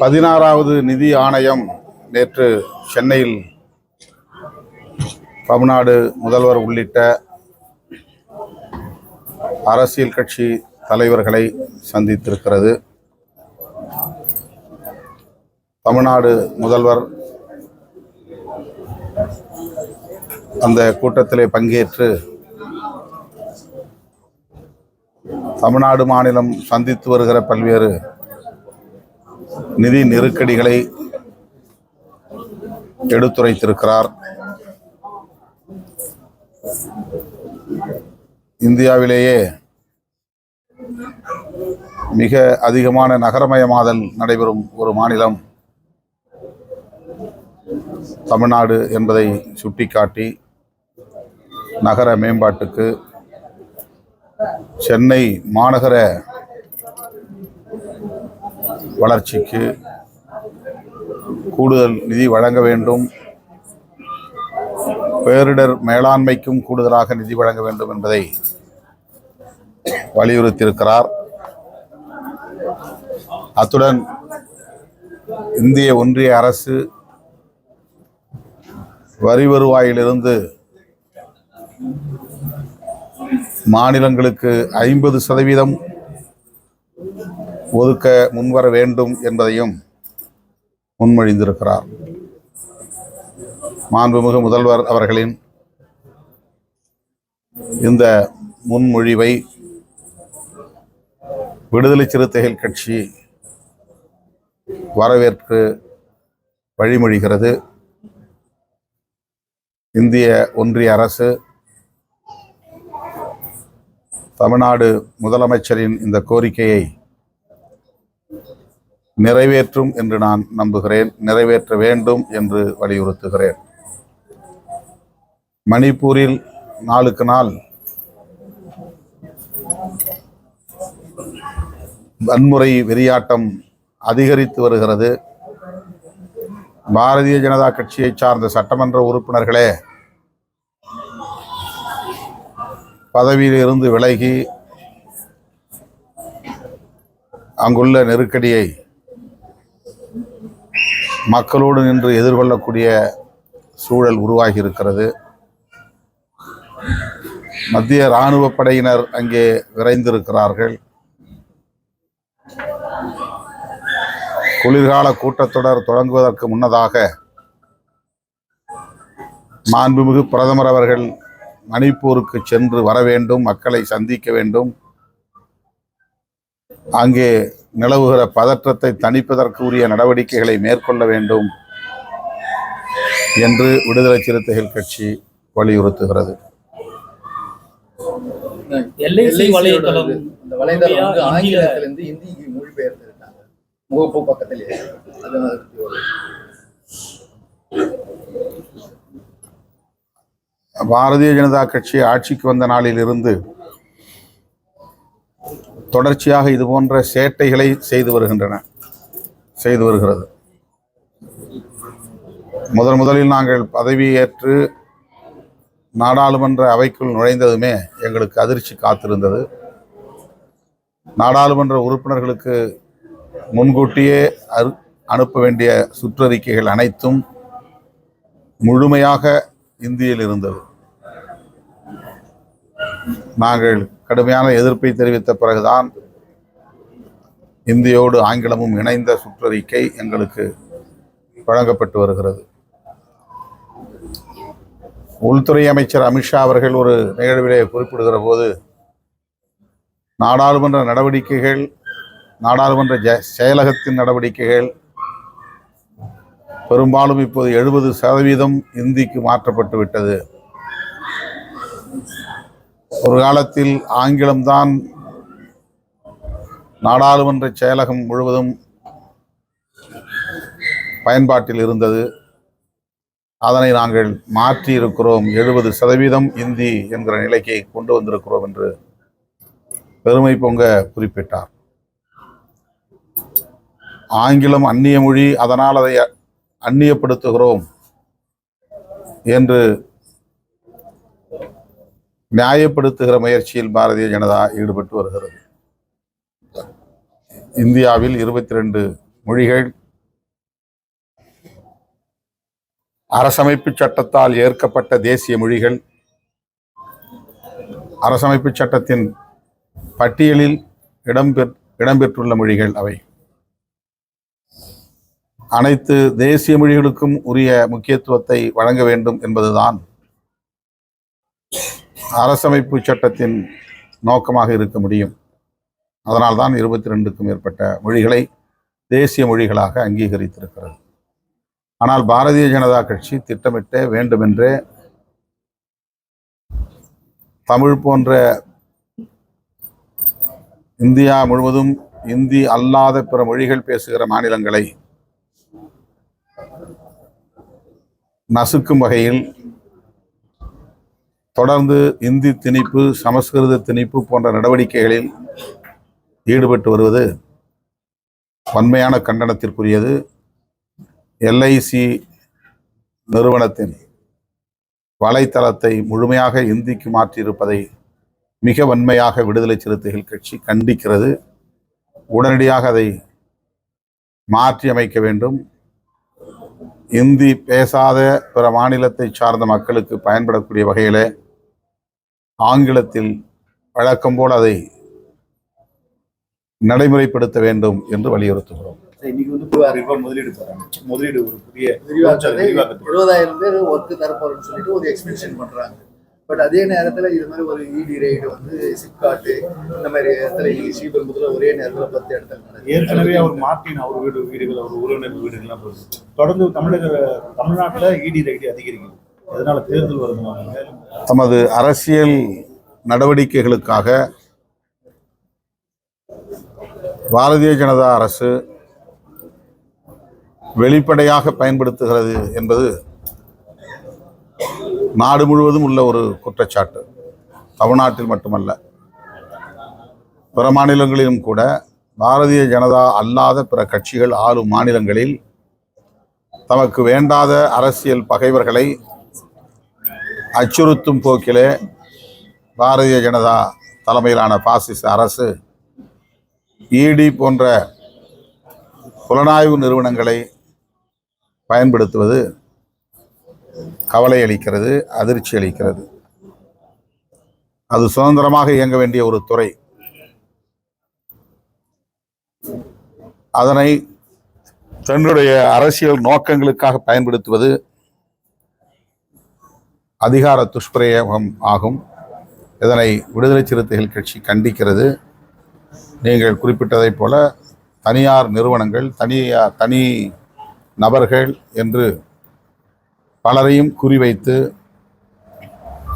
பதினாறாவது நிதி ஆணையம் நேற்று சென்னையில் தமிழ்நாடு முதல்வர் உள்ளிட்ட அரசியல் கட்சி தலைவர்களை சந்தித்திருக்கிறது. தமிழ்நாடு முதல்வர் அந்த கூட்டத்திலே பங்கேற்று தமிழ்நாடு மாநிலம் சந்தித்து வருகிற பல்வேறு நிதி நெருக்கடிகளை எடுத்துரைத்திருக்கிறார். இந்தியாவிலேயே மிக அதிகமான நகரமயமாதல் நடைபெறும் ஒரு மாநிலம் தமிழ்நாடு என்பதை சுட்டிக்காட்டி நகர மேம்பாட்டுக்கு சென்னை மாநகர வளர்ச்சிக்கு கூடுதல் நிதி வழங்க வேண்டும். பேரிடர் மேலாண்மைக்கும் கூடுதலாக நிதி வழங்க வேண்டும் என்பதை வலியுறுத்தியிருக்கிறார். அத்துடன் இந்திய ஒன்றிய அரசு வரி வருவாயிலிருந்து மாநிலங்களுக்கு ஐம்பது சதவீதம் ஒதுக்க முன்வர வேண்டும் என்பதையும் முன்மொழிந்திருக்கிறார். மாண்புமிகு முதல்வர் அவர்களின் இந்த முன்மொழிவை விடுதலை சிறுத்தைகள் கட்சி வரவேற்று வழிமொழிகிறது. இந்திய ஒன்றிய அரசு தமிழ்நாடு முதலமைச்சரின் இந்த கோரிக்கையை நிறைவேற்றும் என்று நான் நம்புகிறேன். நிறைவேற்ற வேண்டும் என்று வலியுறுத்துகிறேன். மணிப்பூரில் நாளுக்கு நாள் வன்முறை வெறியாட்டம் அதிகரித்து வருகிறது. பாரதிய ஜனதா கட்சியை சார்ந்த சட்டமன்ற உறுப்பினர்களே பதவியிலிருந்து விலகி அங்குள்ள நெருக்கடியை மக்களோடு நின்று எதிர்கொள்ளக்கூடிய சூழல் உருவாகி இருக்கிறது மத்திய இராணுவ படையினர் அங்கே விரைந்திருக்கிறார்கள். குளிர்கால கூட்டத்தொடர் தொடங்குவதற்கு முன்னதாக மாண்புமிகு பிரதமர் அவர்கள் மணிப்பூருக்கு சென்று வர வேண்டும் மக்களை சந்திக்க வேண்டும். அங்கே நிலவுகிற பதற்றத்தை தணிப்பதற்கு உரிய நடவடிக்கைகளை மேற்கொள்ள வேண்டும் என்று விடுதலை சிறுத்தைகள் கட்சி வலியுறுத்துகிறது. பாரதிய ஜனதா கட்சி ஆட்சிக்கு வந்த நாளிலிருந்து தொடர்ச்சியாக இது போன்ற சேட்டைகளை செய்து வருகின்றன செய்து வருகிறது. முதன் முதலில் நாங்கள் பதவியேற்று நாடாளுமன்ற அவைக்குள் நுழைந்ததுமே எங்களுக்கு அதிர்ச்சி காத்திருந்தது. நாடாளுமன்ற உறுப்பினர்களுக்கு முன்கூட்டியே அரு அனுப்ப வேண்டிய சுற்றறிக்கைகள் அனைத்தும் முழுமையாக இந்தியில் இருந்தது. நாங்கள் கடுமையான எதிர்ப்பை தெரிவித்த பிறகுதான் இந்தியோடு ஆங்கிலமும் இணைந்த சுற்றறிக்கை எங்களுக்கு வழங்கப்பட்டு வருகிறது. உள்துறை அமைச்சர் அமித்ஷா அவர்கள் ஒரு நிகழ்விலே குறிப்பிடுகிற போது நாடாளுமன்ற நடவடிக்கைகள் நாடாளுமன்ற ஜ- செயலகத்தின் நடவடிக்கைகள் பெரும்பாலும் இப்போது எழுபது சதவீதம் இந்திக்கு மாற்றப்பட்டு விட்டது ஒரு காலத்தில் ஆங்கிலம்தான் நாடாளுமன்ற செயலகம் முழுவதும் பயன்பாட்டில் இருந்தது. அதனை நாங்கள் மாற்றி இருக்கிறோம் எழுபது சதவீதம் இந்தி என்கிற நிலைக்கு கொண்டு வந்திருக்கிறோம் என்று பெருமை பொங்க குறிப்பிட்டார். ஆங்கிலம் அந்நிய மொழி அதனால் அதை அந்நியப்படுத்துகிறோம் என்று நியாயப்படுத்துகிற முயற்சியில் பாரதிய ஜனதா ஈடுபட்டு வருகிறது. இந்தியாவில் இருபத்தி ரெண்டு மொழிகள் அரசமைப்பு சட்டத்தால் ஏற்கப்பட்ட தேசிய மொழிகள் அரசமைப்பு சட்டத்தின் பட்டியலில் இடம்பெற் இடம்பெற்றுள்ள மொழிகள் அவை. அனைத்து தேசிய மொழிகளுக்கும் உரிய முக்கியத்துவத்தை வழங்க வேண்டும் என்பதுதான் அரசமைப்பு சட்டத்தின் நோக்கமாக இருக்க முடியும். அதனால்தான் இருபத்தி ரெண்டுக்கும் மேற்பட்ட மொழிகளை தேசிய மொழிகளாக அங்கீகரித்திருக்கிறது. ஆனால் பாரதிய ஜனதா கட்சி திட்டமிட்டே வேண்டுமென்றே தமிழ் போன்ற இந்தியா முழுவதும் இந்தி அல்லாத பிற மொழிகள் பேசுகிற மாநிலங்களை நசுக்கும் வகையில் தொடர்ந்து இந்தி திணிப்பு சமஸ்கிருத திணிப்பு போன்ற நடவடிக்கைகளில் ஈடுபட்டு வருவது வன்மையான கண்டனத்திற்குரியது. எல்ஐசி நிறுவனத்தின் வலைத்தளத்தை முழுமையாக இந்திக்கு மாற்றியிருப்பதை மிக வன்மையாக விடுதலை சிறுத்தைகள் கட்சி கண்டிக்கிறது. உடனடியாக அதை மாற்றி அமைக்க வேண்டும். இந்தி பேசாத பிற மாநிலத்தை சார்ந்த மக்களுக்கு பயன்படக்கூடிய வகையில் ஆங்கிலத்தில் வழக்கம் போல் அதை நடைமுறைப்படுத்த வேண்டும் என்று வலியுறுத்துகிறோம். இன்னைக்கு வந்து புது அறிவா முதலீடு போறாங்க. முதலீடு ஒரு புதிய. இருபதாயிரம் பேர் ஒர்க்கு தரப்போறேன்னு சொல்லிட்டு ஒரு எக்ஸ்பென்ஷன் பண்றாங்க. பட் அதே நேரத்துல இது மாதிரி ஒரு இடி ரைடு வந்து சிப்காட்டு இந்த மாதிரி இடத்துல ஸ்ரீபெரும்புத்துல ஒரே நேரத்துல பத்து இடத்துல. ஏற்கனவே அவர் மார்ட்டின் அவர் வீடு வீடுகள் அவர் உறவினர் வீடுகள்லாம் போகுது. தொடர்ந்து தமிழக தமிழ்நாட்டுல இடி ரைடு அதிகரிக்குது. வருது தமது அரசியல் நடவடிக்கைகளுக்காக பாரதிய ஜனதா அரசு வெளிப்படையாக பயன்படுத்துகிறது என்பது நாடு முழுவதும் உள்ள ஒரு குற்றச்சாட்டு. தமிழ்நாட்டில் மட்டுமல்ல பிற மாநிலங்களிலும் கூட பாரதிய ஜனதா அல்லாத பிற கட்சிகள் ஆளும் மாநிலங்களில் தமக்கு வேண்டாத அரசியல் பகைவர்களை அச்சுறுத்தும் போக்கிலே பாரதிய ஜனதா தலைமையிலான பாசிச அரசு இடி போன்ற புலனாய்வு நிறுவனங்களை பயன்படுத்துவது கவலை அளிக்கிறது அதிர்ச்சி அளிக்கிறது. அது சுதந்திரமாக இயங்க வேண்டிய ஒரு துறை. அதனை தன்னுடைய அரசியல் நோக்கங்களுக்காக பயன்படுத்துவது அதிகார துஷ்பிரயோகம் ஆகும். இதனை விடுதலை சிறுத்தைகள் கட்சி கண்டிக்கிறது. நீங்கள் குறிப்பிட்டதைப் போல தனியார் நிறுவனங்கள் தனியார் தனி நபர்கள் என்று பலரையும் குறிவைத்து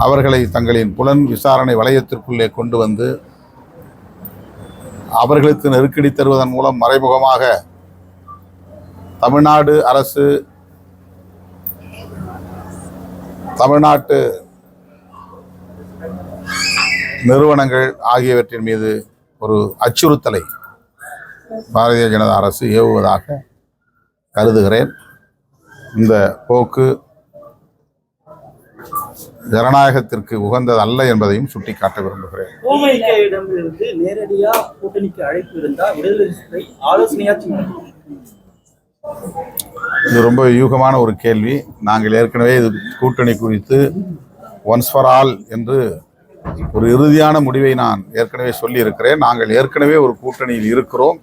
அவர்களை தங்களின் புலன் விசாரணை வளையத்திற்குள்ளே கொண்டு வந்து அவர்களுக்கு நெருக்கடி தருவதன் மூலம் மறைமுகமாக தமிழ்நாடு அரசு தமிழ்நாட்டு நிறுவனங்கள் ஆகியவற்றின் மீது ஒரு அச்சுறுத்தலை பாரதிய ஜனதா அரசு ஏவுவதாக கருதுகிறேன். இந்த போக்கு ஜனநாயகத்திற்கு உகந்தது அல்ல என்பதையும் சுட்டிக்காட்ட விரும்புகிறேன். நேரடியாக கூட்டணிக்கு அழைப்பு இருந்தால் விடுதலை இது ரொம்ப யூகமான ஒரு கேள்வி. நாங்கள் ஏற்கனவே இது கூட்டணி குறித்து ஒன்ஸ் ஃபார் ஆல் என்று ஒரு இறுதியான முடிவை நான் ஏற்கனவே சொல்லியிருக்கிறேன். நாங்கள் ஏற்கனவே ஒரு கூட்டணியில் இருக்கிறோம்.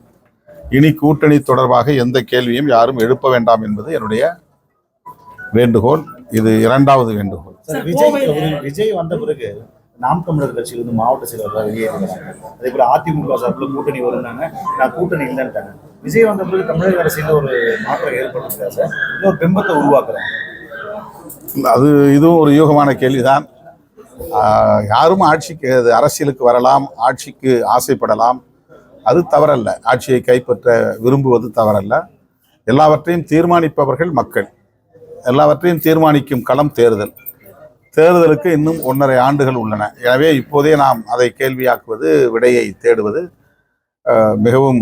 இனி கூட்டணி தொடர்பாக எந்த கேள்வியும் யாரும் எழுப்ப வேண்டாம் என்பது என்னுடைய வேண்டுகோள். இது இரண்டாவது வேண்டுகோள். விஜய் விஜய் வந்த பிறகு நாம் தமிழர் கட்சியிலிருந்து மாவட்ட செயலாளராக வெளியேறினாங்க அதே போல அதிமுக சார்பில் கூட்டணி வரும்னாங்க. நான் கூட்டணி இல்லைன்ட்டாங்க. விஜய் வந்த பிறகு தமிழக அரசியல் ஒரு மாற்றம் ஏற்பட்டுருக்கா சார். இன்னொரு பிம்பத்தை உருவாக்குறாங்க. அது இதுவும் ஒரு யூகமான கேள்விதான். யாரும் ஆட்சிக்கு அது அரசியலுக்கு வரலாம் ஆட்சிக்கு ஆசைப்படலாம். அது தவறல்ல. ஆட்சியை கைப்பற்ற விரும்புவது தவறல்ல. எல்லாவற்றையும் தீர்மானிப்பவர்கள் மக்கள். எல்லாவற்றையும் தீர்மானிக்கும் களம் தேர்தல். தேர்தலுக்கு இன்னும் ஒன்றரை ஆண்டுகள் உள்ளன. எனவே இப்போதே நாம் அதை கேள்வியாக்குவது விடையை தேடுவது மிகவும்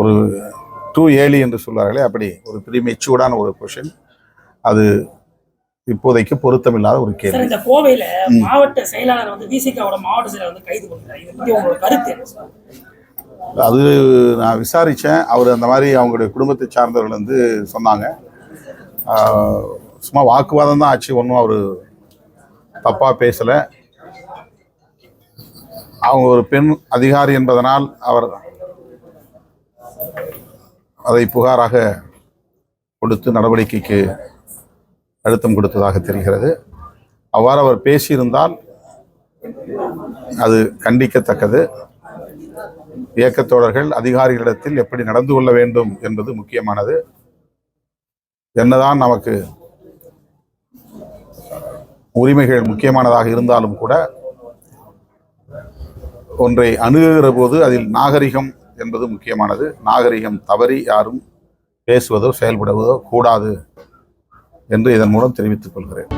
ஒரு டூ ஏலி என்று சொல்வார்களே அப்படி ஒரு பெரிய மெச்சூர்டான ஒரு கொஷின் அது இப்போதைக்கு பொருத்தமில்லாத ஒரு கேள்வி. இந்த கோவையில மாவட்ட செயலாளர் வந்து விசிகாவோட மாவட்ட செயலாளர் வந்து கைது பண்ணிருக்காரு இதை பத்தி உங்களோட கருத்து என்ன அது நான் விசாரித்தேன் அவர் அந்த மாதிரி அவங்களுடைய குடும்பத்தை சார்ந்தவர்கள் வந்து சொன்னாங்க. சும்மா வாக்குவாதம் தான் ஆச்சு. ஒன்றும் அவர் தப்பாக பேசலை. அவங்க ஒரு பெண் அதிகாரி என்பதனால் அவர் அதை புகாராக கொடுத்து நடவடிக்கைக்கு அழுத்தம் கொடுத்ததாக தெரிகிறது. அவ்வாறு அவர் பேசியிருந்தால் அது கண்டிக்கத்தக்கது. இயக்கத்தோழர்கள் அதிகாரிகளிடத்தில் எப்படி நடந்து கொள்ள வேண்டும் என்பது முக்கியமானது. என்னதான் நமக்கு உரிமைகள் முக்கியமானதாக இருந்தாலும் கூட ஒன்றை அணுகுகிற போது அதில் நாகரிகம் என்பது முக்கியமானது. நாகரிகம் தவறி யாரும் பேசுவதோ செயல்படுவதோ கூடாது என்று இதன் மூலம் தெரிவித்துக் கொள்கிறேன்.